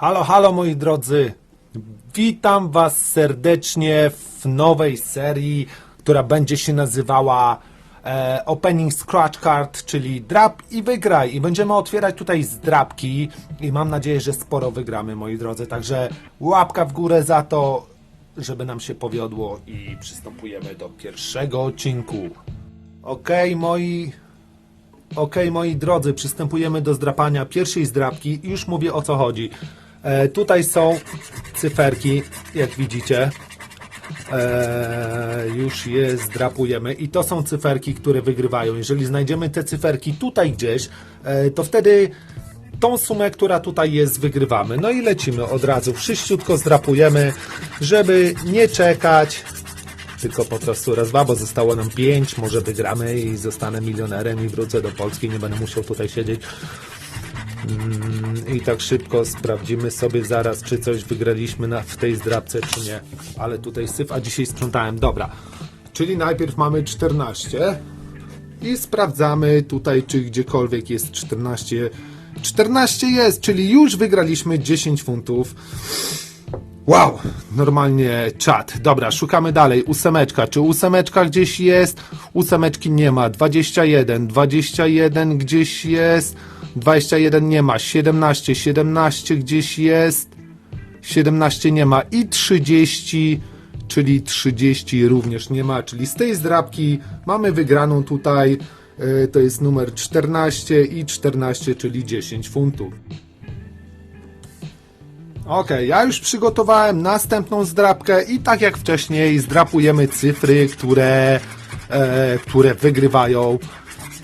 Halo, halo moi drodzy. Witam Was serdecznie w nowej serii, która będzie się nazywała e, Opening Scratch Card, czyli drap i wygraj. I będziemy otwierać tutaj zdrapki i mam nadzieję, że sporo wygramy moi drodzy. Także łapka w górę za to, żeby nam się powiodło i przystępujemy do pierwszego odcinku. Okej, moi Okej, moi drodzy, przystępujemy do zdrapania pierwszej zdrapki i już mówię o co chodzi. E, tutaj są cyferki, jak widzicie. E, już je zdrapujemy i to są cyferki, które wygrywają. Jeżeli znajdziemy te cyferki tutaj gdzieś, e, to wtedy tą sumę, która tutaj jest, wygrywamy. No i lecimy od razu. Wszyściutko zdrapujemy, żeby nie czekać, tylko po prostu raz, dwa, bo zostało nam pięć, może wygramy i zostanę milionerem i wrócę do Polski, nie będę musiał tutaj siedzieć. Mm, I tak szybko sprawdzimy sobie zaraz, czy coś wygraliśmy na, w tej zdrabce, czy nie. Ale tutaj syf, a dzisiaj sprzątałem. Dobra. Czyli najpierw mamy 14 i sprawdzamy tutaj, czy gdziekolwiek jest 14. 14 jest, czyli już wygraliśmy 10 funtów. Wow, normalnie czat. Dobra, szukamy dalej. Ósemeczka. Czy ósemeczka gdzieś jest? Ósemeczki nie ma. 21, 21 gdzieś jest. 21 nie ma. 17, 17 gdzieś jest. 17 nie ma. I 30, czyli 30 również nie ma. Czyli z tej zdrabki mamy wygraną tutaj. y, To jest numer 14 i 14, czyli 10 funtów. Okej, ja już przygotowałem następną zdrabkę i tak jak wcześniej zdrapujemy cyfry, które, e, które wygrywają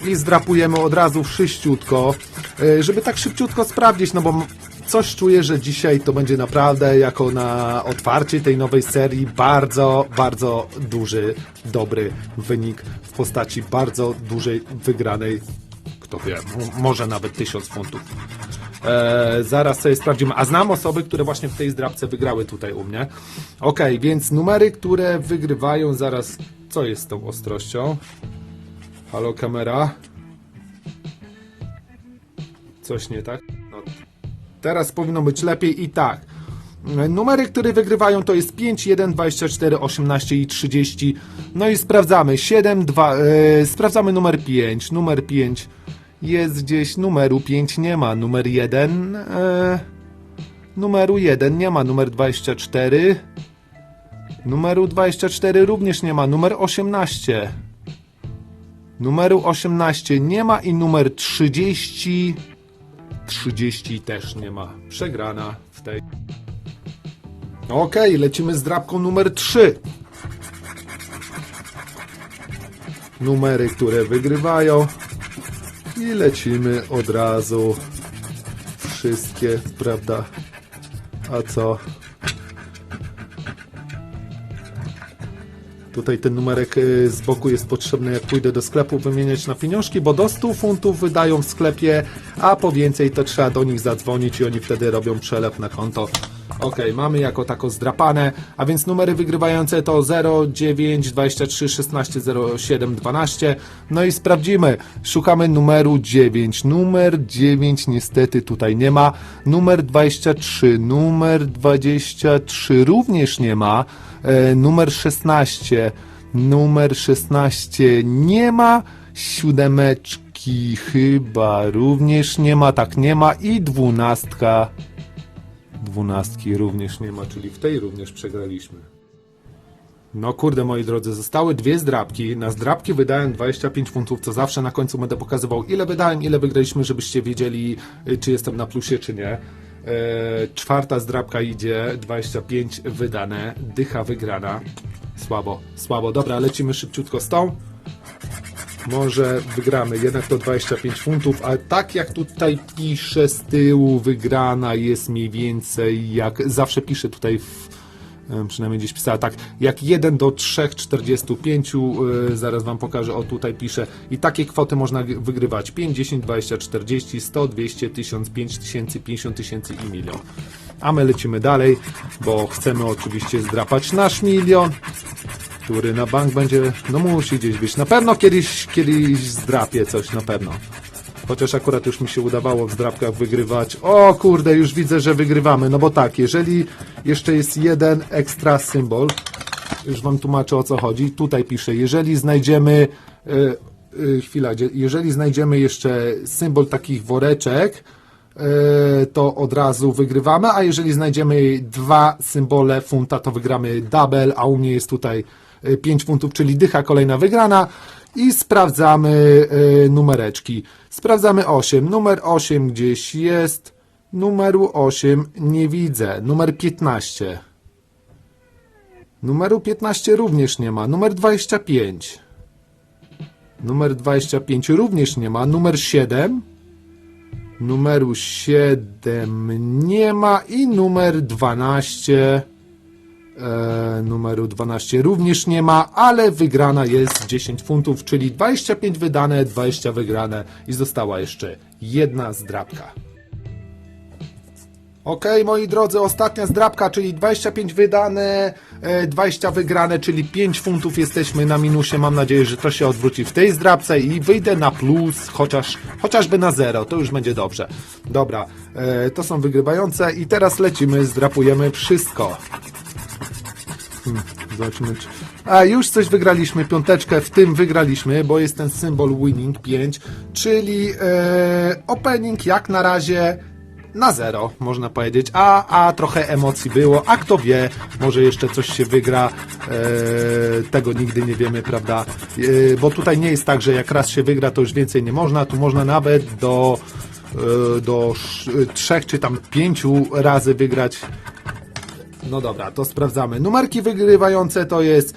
i zdrapujemy od razu wszyściutko, e, żeby tak szybciutko sprawdzić, no bo coś czuję, że dzisiaj to będzie naprawdę jako na otwarcie tej nowej serii bardzo, bardzo duży, dobry wynik w postaci bardzo dużej wygranej, kto wie, może nawet 1000 funtów. E, zaraz sobie sprawdzimy. A znam osoby, które właśnie w tej zdrabce wygrały tutaj u mnie. Ok, więc numery, które wygrywają zaraz. Co jest z tą ostrością? Halo, kamera. Coś nie tak? No, teraz powinno być lepiej i tak. Numery, które wygrywają to jest 5, 1, 24, 18 i 30. No i sprawdzamy. 7, 2. E, sprawdzamy numer 5. Numer 5 jest gdzieś. Numeru 5 nie ma. Numer 1. E, numeru 1 nie ma. Numer 24. Numeru 24 również nie ma. Numer 18. Numeru 18 nie ma i numer 30. 30 też nie ma. Przegrana w tej. Okej, lecimy z drapką numer 3. Numery, które wygrywają. I lecimy od razu. Wszystkie, prawda? A co? Tutaj ten numerek y, z boku jest potrzebny, jak pójdę do sklepu wymieniać na pieniążki, bo do 100 funtów wydają w sklepie, a po więcej to trzeba do nich zadzwonić i oni wtedy robią przelew na konto. Ok, mamy jako tako zdrapane, a więc numery wygrywające to 0, 9, 23, 16, 07, 12. No i sprawdzimy. Szukamy numeru 9. Numer 9 niestety tutaj nie ma. Numer 23, numer 23 również nie ma. E, numer 16, numer 16 nie ma. Siódemeczki chyba również nie ma, tak nie ma. I dwunastka dwunastki również nie ma, czyli w tej również przegraliśmy. No kurde, moi drodzy, zostały dwie zdrabki. Na zdrabki wydałem 25 funtów, co zawsze na końcu będę pokazywał, ile wydałem, ile wygraliśmy, żebyście wiedzieli, y, czy jestem na plusie, czy nie. E, czwarta zdrabka idzie, 25 wydane, dycha wygrana. Słabo, słabo. Dobra, lecimy szybciutko z tą. Może wygramy, jednak to 25 funtów, ale tak jak tutaj pisze z tyłu, wygrana jest mniej więcej, jak zawsze piszę tutaj w, e, przynajmniej gdzieś pisała tak, jak 1 do 3,45, yy, zaraz wam pokażę, o tutaj piszę, i takie kwoty można wygrywać, 5, 10, 20, 40, 100, 200, 1000, 5000, 50 tysięcy i milion. A my lecimy dalej, bo chcemy oczywiście zdrapać nasz milion, który na bank będzie, no musi gdzieś być. Na pewno kiedyś, kiedyś zdrapię coś, na pewno. Chociaż akurat już mi się udawało w zdrabkach wygrywać. O kurde, już widzę, że wygrywamy. No bo tak, jeżeli jeszcze jest jeden ekstra symbol, już wam tłumaczę o co chodzi. Tutaj piszę, jeżeli znajdziemy e, e, chwila, jeżeli znajdziemy jeszcze symbol takich woreczek, e, to od razu wygrywamy, a jeżeli znajdziemy dwa symbole funta, to wygramy double, a u mnie jest tutaj 5 funtów, czyli dycha kolejna wygrana i sprawdzamy e, numereczki. Sprawdzamy 8. Numer 8 gdzieś jest. Numeru 8 nie widzę. Numer 15. Numeru 15 również nie ma. Numer 25. Numer 25 również nie ma. Numer 7. Numeru 7 nie ma. I numer 12. E, numeru 12 również nie ma, ale wygrana jest 10 funtów, czyli 25 wydane, 20 wygrane i została jeszcze jedna zdrabka. Ok, moi drodzy, ostatnia zdrabka, czyli 25 wydane, e, 20 wygrane, czyli 5 funtów jesteśmy na minusie. Mam nadzieję, że to się odwróci w tej zdrabce i wyjdę na plus, chociaż, chociażby na zero, to już będzie dobrze. Dobra, e, to są wygrywające i teraz lecimy, zdrapujemy wszystko. Hmm, Zobaczymy. Czy... A już coś wygraliśmy, piąteczkę w tym wygraliśmy, bo jest ten symbol winning 5, czyli e, opening jak na razie na zero, można powiedzieć, a, a trochę emocji było, a kto wie, może jeszcze coś się wygra, e, tego nigdy nie wiemy, prawda, e, bo tutaj nie jest tak, że jak raz się wygra, to już więcej nie można, tu można nawet do, e, do trzech czy tam pięciu razy wygrać no dobra, to sprawdzamy. Numerki wygrywające to jest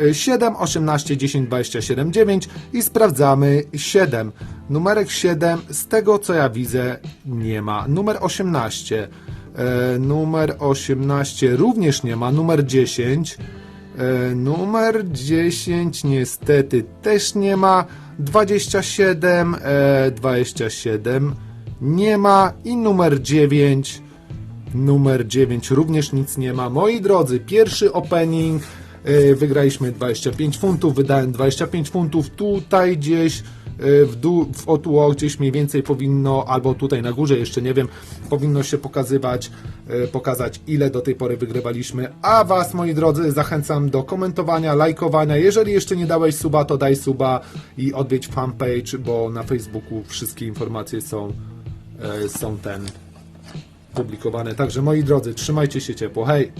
y, 7, 18, 10, 27, 9 i sprawdzamy 7. Numerek 7, z tego co ja widzę, nie ma. Numer 18, e, numer 18 również nie ma. Numer 10, e, numer 10 niestety też nie ma. 27, e, 27 nie ma i numer 9 Numer 9 również nic nie ma. Moi drodzy, pierwszy opening. yy, Wygraliśmy 25 funtów, wydałem 25 funtów. Tutaj gdzieś yy, w w otuło gdzieś mniej więcej powinno, albo tutaj na górze, jeszcze nie wiem, powinno się pokazywać, yy, pokazać ile do tej pory wygrywaliśmy. A Was, moi drodzy, zachęcam do komentowania, lajkowania. Jeżeli jeszcze nie dałeś suba, to daj suba i odwiedź fanpage, bo na Facebooku wszystkie informacje są, są ten publikowane. Także moi drodzy, trzymajcie się ciepło. Hej!